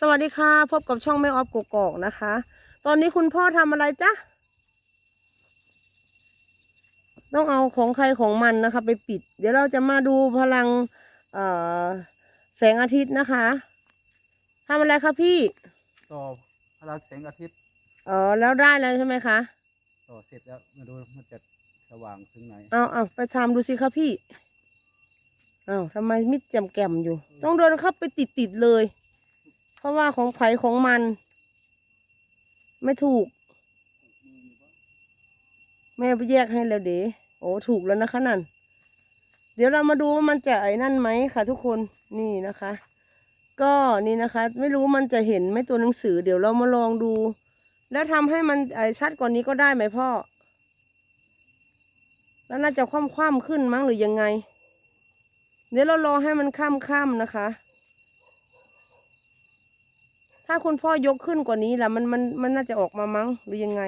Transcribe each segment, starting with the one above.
สวัสดีค่ะ พบกับช่องไม่ออฟกกอกนะคะ ตอนนี้คุณพ่อทำอะไรจ๊ะ ต้องเอาของใครของมันนะคะ ไปปิด เดี๋ยวเราจะมาดูพลังเอ่อแสงอาทิตย์นะคะทำอะไรคะพี่ต่อพลังแสงอาทิตย์เออแล้วได้แล้วใช่ไหมคะต่อเสร็จแล้วมาดูมันจะสว่างถึงไหนเอาเอาไปทำดูสิคะพี่เอาทำไมมิดแจมแกมอยู่ ต้องเดินเข้าไปติดติดๆเลยเพ ราะว่าของไผ่ของมัน ไม่ถูก แม่ไปแยกให้แล้วเด๋โอ้ถูกแล้วนะคะนั่น เดี๋ยวเรามาดูว่ามันจะไอ้นั่นไหมค่ะ ทุกคนนี่นะคะ ก็นี่นะคะ ไม่รู้มันจะเห็นไหมตัวหนังสือ เดี๋ยวเรามาลองดู แล้วทำให้มันไอ้ชัดกว่านี้ก็ได้ไหมพ่อ แล้วน่าจะคว่ำๆขึ้นมั้งหรือยังไง เดี๋ยวเรารอให้มันค่ำๆนะคะ ถ้าคุณพ่อยกขึ้นกว่านี้ล่ะมันมันมันน่าจะออกมามั้งหรือยังไง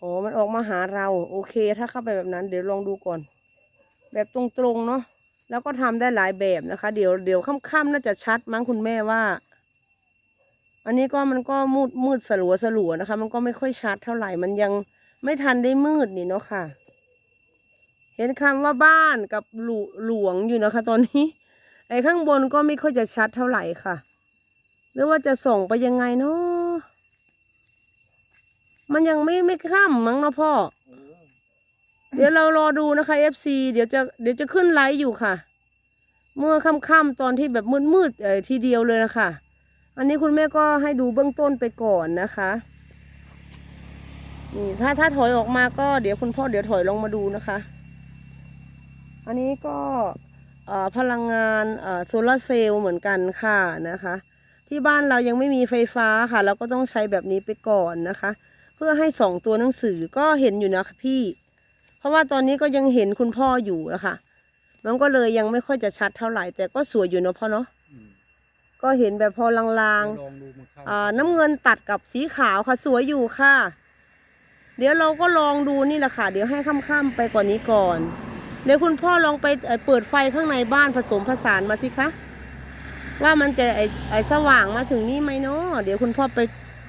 อ๋อ มันออกมาหาเรา โอเค ถ้าเข้าไปแบบนั้น เดี๋ยวลองดูก่อน แบบตรงๆเนาะ แล้วก็ทำได้หลายแบบนะคะ เดี๋ยวเดี๋ยวค่ำๆน่าจะชัดมั้งคุณแม่ว่า อันนี้ก็มันก็มืดมืดสลัวสลัวนะคะ มันก็ไม่ค่อยชัดเท่าไหร่ มันยังไม่ทันได้มืดนี่เนาะค่ะ เห็นคำว่าบ้านกับหลวหลวงอยู่นะคะ ตอนนี้ ไอ้ข้างบนก็ไม่ค่อยจะชัดเท่าไหร่ค่ะ หรือว่าจะส่งไปยังไงเนาะมันยังไม่ไม่ค่ำมั้งเนาะพ่อ เดี๋ยวเรารอดูนะคะ FC เดี๋ยวจะเดี๋ยวจะขึ้นไลฟ์อยู่ค่ะ เมื่อค่ำๆตอนที่แบบมืดๆเอ่อทีเดียวเลยนะคะ อันนี้คุณแม่ก็ให้ดูเบื้องต้นไปก่อนนะคะนี่ถ้าถ้าถอยออกมาก็เดี๋ยวคุณพ่อเดี๋ยวถอยลงมาดูนะคะ อันนี้ก็เอ่อพลังงานเอ่อโซลาร์เซลล์เหมือนกันค่ะนะคะ ที่บ้านเรายังไม่มีไฟฟ้าค่ะ เราก็ต้องใช้แบบนี้ไปก่อนนะคะ เพื่อให้สองตัวหนังสือก็เห็นอยู่นะคะพี่ เพราะว่าตอนนี้ก็ยังเห็นคุณพ่ออยู่นะคะมันก็เลยยังไม่ค่อยจะชัดเท่าไหร่ แต่ก็สวยอยู่เนอะพ่อเนาะอืมก็เห็นแบบพอลางลองดูมันเข้าๆอ่าน้ำเงินตัดกับสีขาวค่ะสวยอยู่ค่ะ เดี๋ยวเราก็ลองดูนี่แหละค่ะ เดี๋ยวให้ค่ำๆไปกว่านี้ก่อน เดี๋ยวคุณพ่อลองไปเปิดไฟข้างในบ้านผสมผสานมาสิคะ ว่ามันจะไอไอสว่างมาถึงนี่ไหมเนาะเดี๋ยวคุณพ่อไป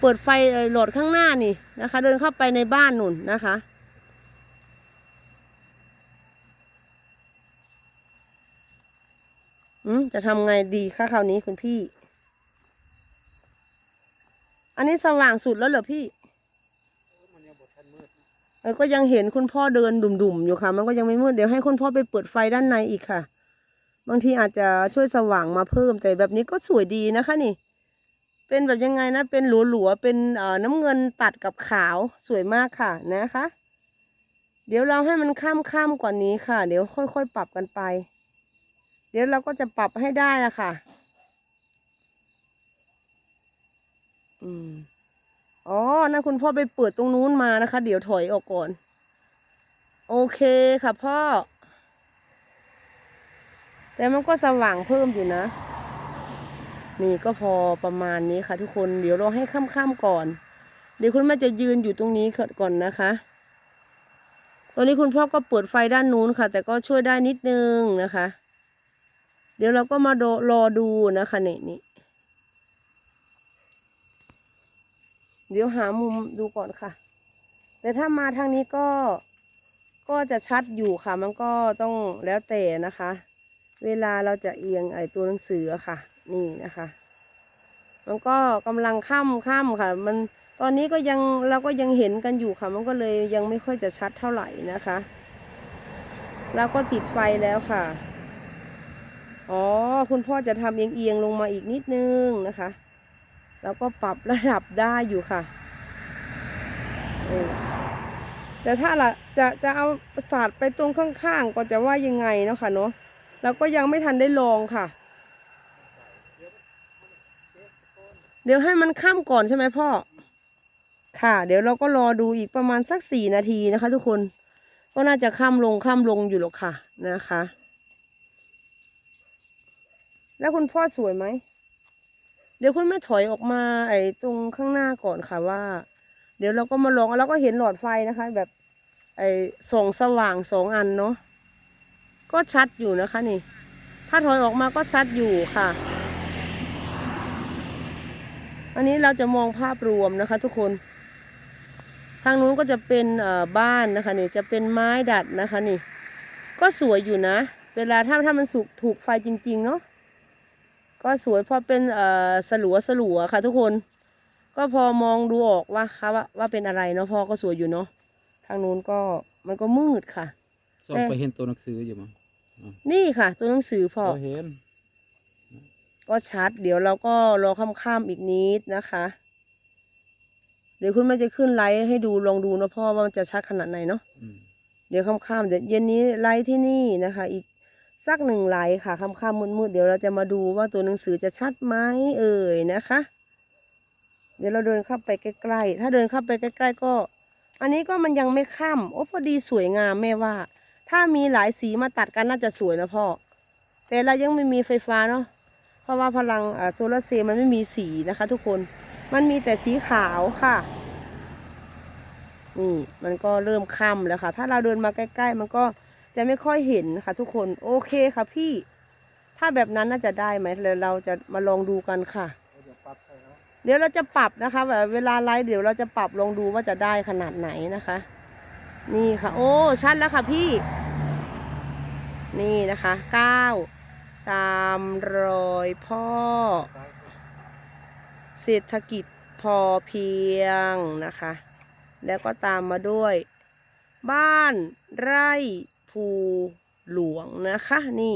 เปิดไฟไอ้โหลดข้างหน้านี่นะคะ เดินเข้าไปในบ้านนุ่นนะคะอืมจะทำไงดีคะคราวนี้คุณพี่ อันนี้สว่างสุดแล้วเหรอพี่มันยังบดทันมืด เออก็ยังเห็นคุณพ่อเดินดุ่มๆอยู่ค่ะ มันก็ยังไม่มืดเดี๋ยวให้คุณพ่อไปเปิดไฟด้านในอีกค่ะ บางทีอาจจะช่วยสว่างมาเพิ่มแต่แบบนี้ก็สวยดีนะคะนี่ เป็นแบบยังไงนะ เป็นหลัวๆเป็นเอ่อน้ำเงินตัดกับขาวสวยมากค่ะนะคะ เดี๋ยวเราให้มันข้ามๆกว่านี้ค่ะ เดี๋ยวค่อยๆปรับกันไป เดี๋ยวเราก็จะปรับให้ได้ละค่ะ อืม อ๋อนะคุณพ่อไปเปิดตรงนู้นมานะคะ เดี๋ยวถอยออกก่อน โอเคค่ะพ่อ แต่มันก็สว่างเพิ่มอยู่นะ นี่ก็พอประมาณนี้ค่ะทุกคน เดี๋ยวเราให้ค่ำๆก่อน เดี๋ยวคุณแม่จะยืนอยู่ตรงนี้ก่อนนะคะ ตอนนี้คุณพ่อก็เปิดไฟด้านนู้นค่ะ แต่ก็ช่วยได้นิดนึงนะคะ เดี๋ยวเราก็มาดูรอดูนะคะเนี่นี่ เดี๋ยวหามุมดูก่อนค่ะ แต่ถ้ามาทางนี้ก็ก็จะชัดอยู่ค่ะ มันก็ต้องแล้วแต่นะคะ เวลาเราจะเอียงไอตัวหนังสือค่ะ นี่นะคะ มันก็กำลังค่ำค่ำค่ะ มันตอนนี้ก็ยังเราก็ยังเห็นกันอยู่ค่ะ มันก็เลยยังไม่ค่อยจะชัดเท่าไหร่นะคะเราก็ติดไฟแล้วค่ะ อ๋อ คุณพ่อจะทำเอียงๆลงมาอีกนิดนึงนะคะ แล้วก็ปรับระดับได้อยู่ค่ะแต่ถ้าละจะจะเอาประสาทไปตรงข้างๆก็จะว่ายังไงเนาะค่ะเนาะเราก็ยังไม่ทันได้ลองค่ะ เดี๋ยวให้มันข้ามก่อนใช่ไหมพ่อ ค่ะ เดี๋ยวเราก็รอดูอีกประมาณสักสี่นาทีนะคะ ทุกคน ก็น่าจะข้ามลงข้ามลงอยู่หรอกค่ะนะคะ แล้วคุณพ่อสวยไหม เดี๋ยวคุณแม่ถอยออกมาไอ้ตรงข้างหน้าก่อนค่ะว่า เดี๋ยวเราก็มาลองแล้วก็เห็นหลอดไฟนะคะ แบบไอ้ส่องสว่างสองอันเนาะก็ชัดอยู่นะคะนี่ ถ้าถอยออกมาก็ชัดอยู่ค่ะ อันนี้เราจะมองภาพรวมนะคะ ทุกคน ทางนู้นก็จะเป็นเอ่อบ้านนะคะนี่จะเป็นไม้ดัดนะคะนี่ ก็สวยอยู่นะ เวลาถ้าถ้ามันสุกถูกไฟจริง ๆ เนาะ ก็สวยพอเป็นเอ่อสลัวสลัวค่ะ ทุกคน ก็พอมองดูออกว่าค่ะว่าว่าเป็นอะไรเนาะพ่อก็สวยอยู่เนาะทางนู้นก็มันก็มืดค่ะ ส่งเอ๊ะไปเห็นตัวหนังสืออยู่มั้งนี่ค่ะ ตัวหนังสือพ่อก็เห็น ก็ชัด เดี๋ยวเราก็รอค่ำๆอีกนิดนะคะ เดี๋ยวคุณแม่จะขึ้นไลฟ์ให้ดูลองดูนะพ่อว่ามันจะชัดขนาดไหนเนาะอืมเดี๋ยวค่ำๆเดี๋ยวเย็นนี้ไลฟ์ที่นี่นะคะ อีก สักหนึ่งไหลค่ะค่ำๆมืดๆเดี๋ยวเราจะมาดูว่าตัวหนังสือจะชัดไหมเอ่ยนะคะ เดี๋ยวเราเดินเข้าไปใกล้ๆถ้าเดินเข้าไปใกล้ ๆ ก็ อันนี้ก็มันยังไม่ค่ำโอ้พอดีสวยงามแม่ว่า ถ้ามีหลายสีมาตัดกันน่าจะสวยนะพ่อแต่เรายังไม่มีไฟฟ้าเนาะเพราะว่าพลังโซลาร์เซลล์มันไม่มีสีนะคะ ทุกคนมันมีแต่สีขาวค่ะนี่มันก็เริ่มค่ำแล้วค่ะ ถ้าเราเดินมาใกล้ ๆ มันก็ จะไม่ค่อยเห็นค่ะ ทุกคนโอเคค่ะพี่ ถ้าแบบนั้นน่าจะได้ไหมเดี๋ยวเราจะมาลองดูกันค่ะ เดี๋ยวเราจะปรับนะคะแบบเวลาไลฟ์เดี๋ยวเราจะปรับลองดูว่าจะได้ขนาดไหนนะคะ นี่ค่ะ โอ้ชัดแล้วค่ะพี่ นี่นะคะเก้าตามรอยพ่อ เศรษฐกิจพอเพียงนะคะ แล้วก็ตามมาด้วย บ้านไร่ ภูหลวงนะคะ นี่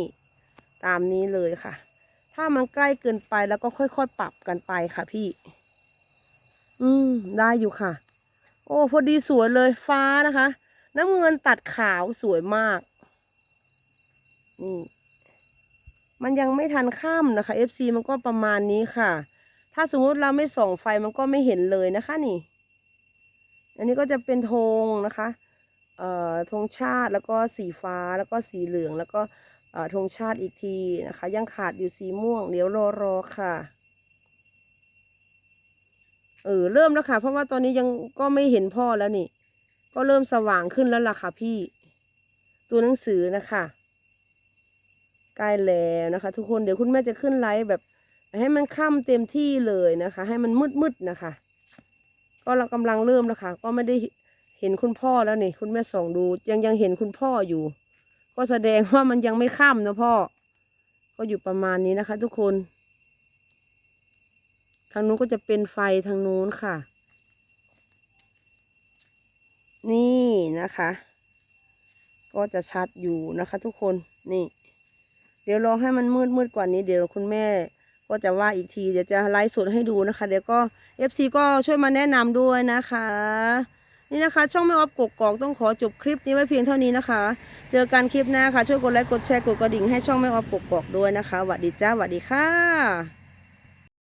ตามนี้เลยค่ะ ถ้ามันใกล้เกินไปแล้วก็ค่อยๆปรับกันไปค่ะพี่ อืม ได้อยู่ค่ะ โอ้พอดีสวยเลยฟ้านะคะ น้ำเงินตัดขาวสวยมาก นี่ มันยังไม่ทันข้ามนะคะ FC มันก็ประมาณนี้ค่ะ ถ้าสมมติเราไม่ส่องไฟมันก็ไม่เห็นเลยนะคะนี่ อันนี้ก็จะเป็นธงนะคะ ธงชาติแล้วก็สีฟ้าแล้วก็สีเหลืองแล้วก็ธงชาติอีกทีนะคะ ยังขาดอยู่สีม่วง เดี๋ยวรอรอค่ะเออเริ่มแล้วค่ะ เพราะว่าตอนนี้ยังก็ไม่เห็นพ่อแล้วนี่ ก็เริ่มสว่างขึ้นแล้วล่ะค่ะพี่ ตัวหนังสือนะคะใกล้แล้วนะคะ ทุกคนเดี๋ยวคุณแม่จะขึ้นไลฟ์แบบ ให้มันค่ำเต็มที่เลยนะคะ ให้มันมืดๆนะคะ ก็เรากำลังเริ่มแล้วค่ะ ก็ไม่ได้ เห็นคุณพ่อแล้วนี่คุณแม่ส่องดูยังยังเห็นคุณพ่ออยู่ ก็แสดงว่ามันยังไม่ค่ำนะพ่อ ก็อยู่ประมาณนี้นะคะ ทุกคน ทางนู้นก็จะเป็นไฟทางนู้นค่ะ นี่นะคะ ก็จะชัดอยู่นะคะ ทุกคนนี่ เดี๋ยวรอให้มันมืดมืดกว่านี้เดี๋ยวคุณแม่ก็จะว่าอีกทีเดี๋ยวจะไลฟ์สดให้ดูนะคะ เดี๋ยวก็ FC ก็ช่วยมาแนะนำด้วยนะคะ นี่นะคะ ช่องไม่ออฟกกกอกต้องขอจบคลิปนี้ไว้เพียงเท่านี้นะคะ เจอกันคลิปหน้าค่ะ ช่วยกดไลค์กดแชร์กดกระดิ่งให้ช่องไม่ออฟกกกอกด้วยนะคะหวัดดีจ้าหวัดดีค่ะ